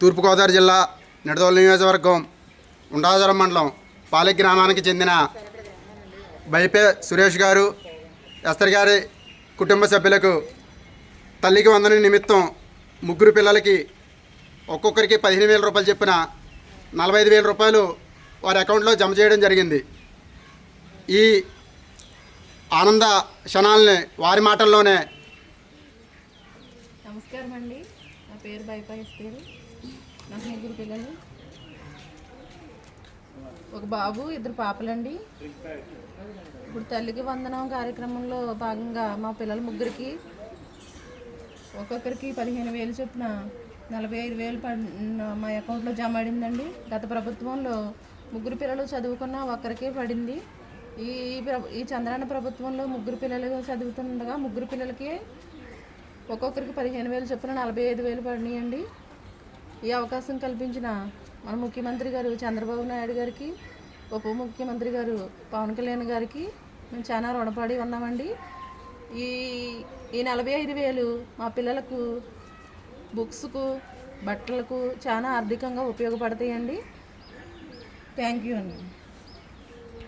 తూర్పుగోదావరి జిల్లా నిడదోలు నియోజకవర్గం ఉండాజరం మండలం పాలి గ్రామానికి చెందిన బైపే సురేష్ గారు ఎస్తర్ గారి కుటుంబ సభ్యులకు తల్లికి వందన నిమిత్తం ముగ్గురు పిల్లలకి ఒక్కొక్కరికి పదిహేను వేల రూపాయలు చెప్పిన నలభై ఐదు వేల రూపాయలు వారి అకౌంట్లో జమ చేయడం జరిగింది. ఈ ఆనంద క్షణాలని వారి మాటల్లోనే నమస్కారం అండి నా పేరు బైపాయిస్ నాకు ముగ్గురు పిల్లలు ఒక బాబు ఇద్దరు పాపలండి. ఇప్పుడు తల్లికి వందనం కార్యక్రమంలో భాగంగా మా పిల్లల ముగ్గురికి ఒక్కొక్కరికి పదిహేను వేలు చొప్పున నలభై ఐదు వేలు పడి మా అకౌంట్లో జమ పడిందండి గత ప్రభుత్వంలో ముగ్గురు పిల్లలు చదువుకున్న ఒక్కరికే పడింది. ఈ ప్ర- ఈ చంద్రాన ప్రభుత్వంలో ముగ్గురు పిల్లలు చదువుతుండగా ముగ్గురు పిల్లలకి ఒక్కొక్కరికి పదిహేను వేలు చొప్పున నలభై ఐదు వేలు పడినాయండి. ఈ అవకాశం కల్పించిన మన ముఖ్యమంత్రి గారు చంద్రబాబు నాయుడు గారికి ఉప ముఖ్యమంత్రి గారు పవన్ కళ్యాణ్ గారికి మేము చాలా రుణపడి ఉన్నామండి. ఈ ఈ నలభై ఐదు వేలు మా పిల్లలకు బుక్స్కు బట్టలకు చాలా ఆర్థికంగా ఉపయోగపడతాయండి. థ్యాంక్ యూ అండి.